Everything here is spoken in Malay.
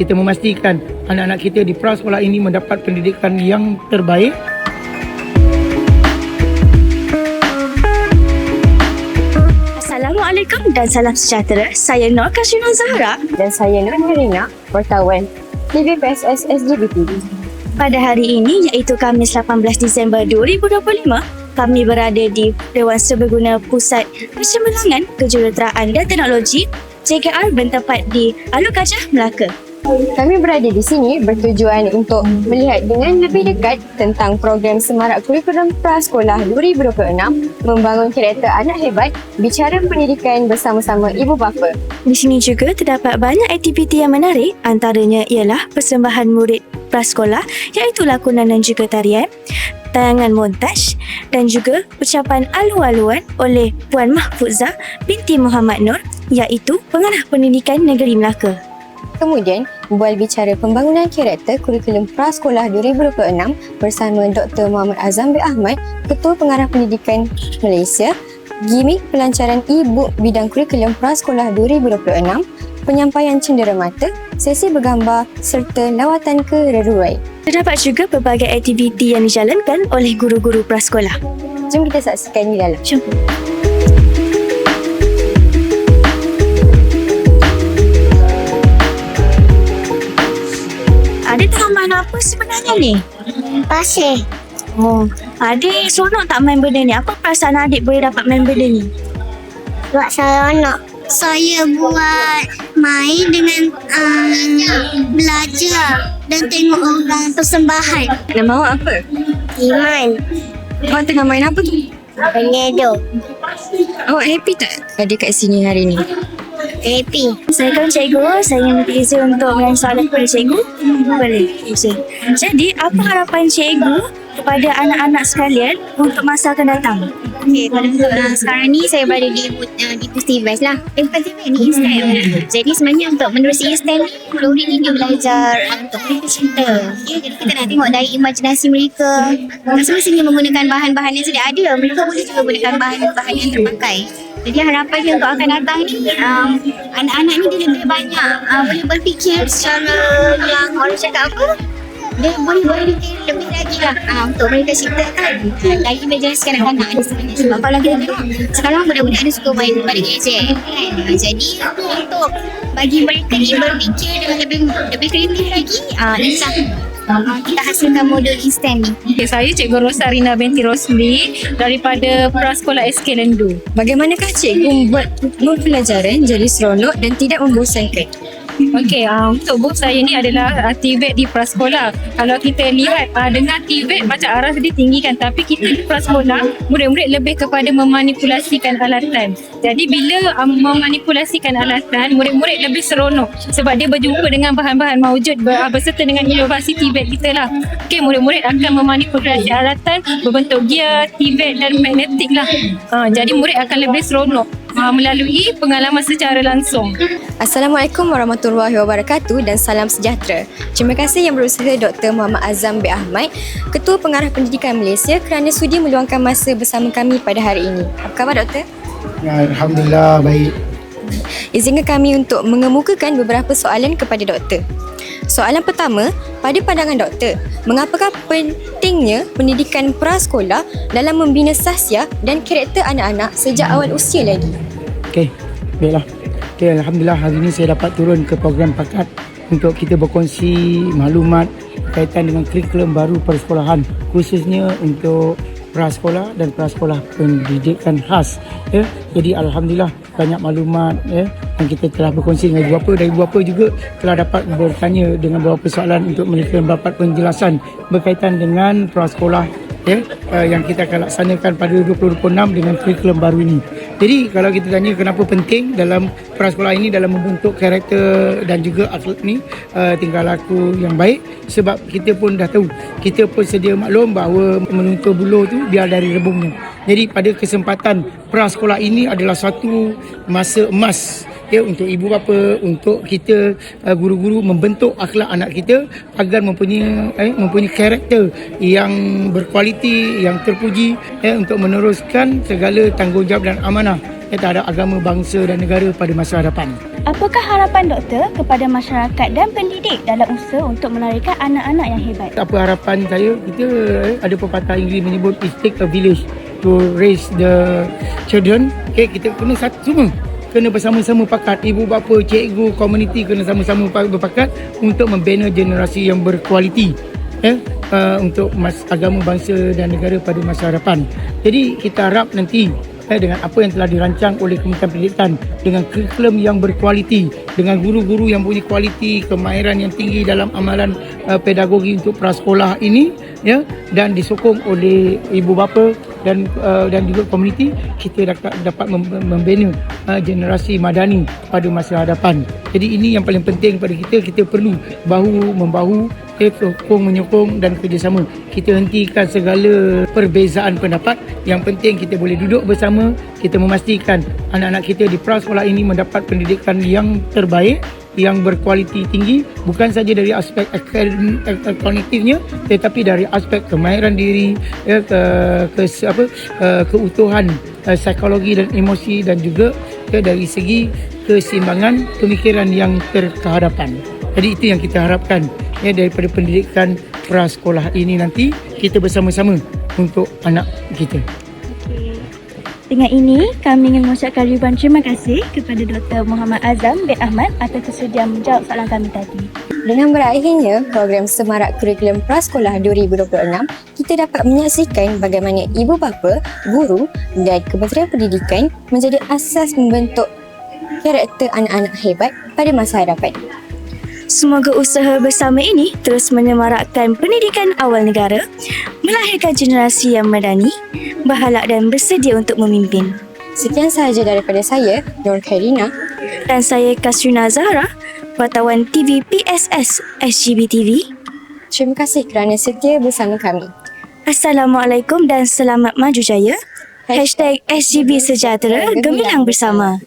kita memastikan anak-anak kita di prasekolah ini mendapat pendidikan yang terbaik Assalamualaikum dan salam sejahtera. Saya Nur Kashina Zahra. dan saya Nur Herina, wartawan TV PSS SGBT. Pada hari ini iaitu Khamis 18 Disember 2025, kami berada di Dewan Serbaguna Pusat Persembalangan Kejuruteraan dan Teknologi JKR bertempat di Aluk Gajah, Melaka. Kami berada di sini bertujuan untuk melihat dengan lebih dekat tentang program Semarak Kurikulum Prasekolah 2026 membangun karakter anak hebat bicara pendidikan bersama-sama ibu bapa. Di sini juga terdapat banyak aktiviti yang menarik antaranya ialah persembahan murid prasekolah iaitu lakonan dan juga tarian, tayangan montaj dan juga ucapan alu-aluan oleh Puan Mahfuzah binti Muhammad Nur iaitu pengarah pendidikan negeri Melaka. Kemudian, bual bicara pembangunan karakter kurikulum Prasekolah 2026 bersama Dr. Muhammad Azam bin Ahmad, Ketua Pengarah Pendidikan Malaysia, gimik pelancaran e-book bidang kurikulum Prasekolah 2026, penyampaian cenderamata, sesi bergambar serta lawatan ke Reruai. Terdapat juga pelbagai aktiviti yang dijalankan oleh guru-guru prasekolah. Jom kita saksikan di dalam. Jom. Apa sebenarnya ni? Pasir. Oh, adik seronok tak main benda ni? Apa perasaan adik boleh dapat main benda ni? Buat seronok. Saya buat main dengan um, belajar dan tengok orang persembahan. Nama awak apa? Iman. Awak tengah main apa tu? Penyedo. Awak happy tak ada kat sini hari ni? Happy. Saya kan cikgu, saya ingin minta izin untuk menanya soalan kepada cikgu. Boleh, izin. Jadi, apa harapan cikgu kepada anak-anak sekalian untuk masa akan datang? Okay, pada untuk uh, sekarang ni saya berada di uh, di Pustivas lah. Eh bukan Pustivas ni Instan. Jadi sebenarnya untuk menerusi Instan ni murid-murid ni dia belajar uh, untuk mereka cinta. Okay, jadi kita nak tengok dari imajinasi mereka. Tak semestinya menggunakan bahan-bahan yang sudah ada. Mereka boleh juga gunakan bahan-bahan yang terpakai. Jadi harapannya untuk akan datang ni um, anak-anak ni dia lebih banyak uh, boleh berfikir secara yang orang cakap apa dia boleh berfikir lebih lagi lah uh, untuk mereka ciptakan. Lagi imajinasi kanak-kanak ni sebenarnya. Sebab kalau kita tengok sekarang budak-budak ni suka main pada gadget kan? Uh, jadi untuk bagi mereka ni berfikir dengan lebih lebih kreatif lagi uh, insya Uh, kita hasilkan modul instan ni. Okay, saya Cikgu Rosarina binti Rosli daripada Prasekolah SK Lendu. Bagaimanakah cikgu membuat pembelajaran jadi seronok dan tidak membosankan? Okey, uh, untuk book saya ni adalah uh, TVET di Prasekolah. Kalau kita lihat uh, dengan TVET macam aras dia tinggi kan tapi kita di Prasekolah murid-murid lebih kepada memanipulasikan alatan. Jadi bila um, memanipulasikan alatan, murid-murid lebih seronok sebab dia berjumpa dengan bahan-bahan maujud ber, uh, berserta dengan inovasi TVET kita lah. Okey, murid-murid akan memanipulasi alatan berbentuk gear, TVET dan magnetik lah. Uh, jadi murid akan lebih seronok uh, melalui pengalaman secara langsung. Assalamualaikum warahmatullahi wabarakatuh dan salam sejahtera. Terima kasih yang berusaha Dr. Muhammad Azam bin Ahmad, Ketua Pengarah Pendidikan Malaysia kerana sudi meluangkan masa bersama kami pada hari ini. Apa khabar Doktor? Ya, Alhamdulillah baik Izinkan kami untuk mengemukakan beberapa soalan kepada doktor. Soalan pertama, pada pandangan doktor, mengapakah pentingnya pendidikan prasekolah dalam membina sahsiah dan karakter anak-anak sejak awal usia lagi? Okey, baiklah. Okey, alhamdulillah hari ini saya dapat turun ke program pakat untuk kita berkongsi maklumat berkaitan dengan kurikulum baru persekolahan khususnya untuk prasekolah dan prasekolah pendidikan khas ya. Jadi alhamdulillah banyak maklumat ya yang kita telah berkongsi dengan ibu bapa dan ibu bapa juga telah dapat bertanya dengan beberapa soalan untuk mereka mendapat penjelasan berkaitan dengan prasekolah ya uh, yang kita akan laksanakan pada 2026 dengan kurikulum baru ini. Jadi kalau kita tanya kenapa penting dalam prasekolah ini dalam membentuk karakter dan juga akhlak ni uh, tingkah laku yang baik sebab kita pun dah tahu kita pun sedia maklum bahawa menuntur buluh tu biar dari rebungnya. Jadi pada kesempatan prasekolah ini adalah satu masa emas ya untuk ibu bapa untuk kita uh, guru-guru membentuk akhlak anak kita agar mempunyai eh, mempunyai karakter yang berkualiti yang terpuji ya untuk meneruskan segala tanggungjawab dan amanah ya, terhadap agama, bangsa dan negara pada masa hadapan. Apakah harapan doktor kepada masyarakat dan pendidik dalam usaha untuk melahirkan anak-anak yang hebat? Apa harapan saya? Kita eh, ada pepatah Inggeris menyebut it take a village to raise the children. Okay, kita kena satu semua kena bersama-sama pakat. Ibu bapa cikgu komuniti kena sama-sama pa- berpakat untuk membina generasi yang berkualiti ya? Uh, untuk mas, agama bangsa dan negara pada masa hadapan. Jadi kita harap nanti eh, dengan apa yang telah dirancang oleh Kementerian Pendidikan dengan kurikulum yang berkualiti dengan guru-guru yang punya kualiti kemahiran yang tinggi dalam amalan uh, pedagogi untuk prasekolah ini ya? Dan disokong oleh ibu bapa dan uh, dan juga komuniti kita dapat dapat mem- membina uh, generasi madani pada masa hadapan. Jadi ini yang paling penting pada kita kita perlu bahu membahu kita sokong menyokong dan kerjasama. Kita hentikan segala perbezaan pendapat. Yang penting kita boleh duduk bersama, kita memastikan anak-anak kita di prasekolah ini mendapat pendidikan yang terbaik yang berkualiti tinggi bukan saja dari aspek kognitifnya tetapi dari aspek kemahiran diri ya, ke, ke apa eh, keutuhan eh, psikologi dan emosi dan juga ya, dari segi keseimbangan pemikiran yang terkehadapan. Jadi itu yang kita harapkan ya daripada pendidikan prasekolah ini nanti kita bersama-sama untuk anak kita. Dengan ini, kami ingin mengucapkan ribuan terima kasih kepada Dr. Muhammad Azam bin Ahmad atas kesudian menjawab soalan kami tadi. Dengan berakhirnya program Semarak Kurikulum Prasekolah 2026, kita dapat menyaksikan bagaimana ibu bapa, guru dan Kementerian Pendidikan menjadi asas membentuk karakter anak-anak hebat pada masa hadapan. Semoga usaha bersama ini terus menyemarakkan pendidikan awal negara, melahirkan generasi yang medani, berhalak dan bersedia untuk memimpin. Sekian sahaja daripada saya, Nur Khairina. Dan saya Kasrina Zahra, wartawan TV PSS SGB TV. Terima kasih kerana setia bersama kami. Assalamualaikum dan selamat maju jaya. Hashtag SGB Sejahtera Gemilang Bersama.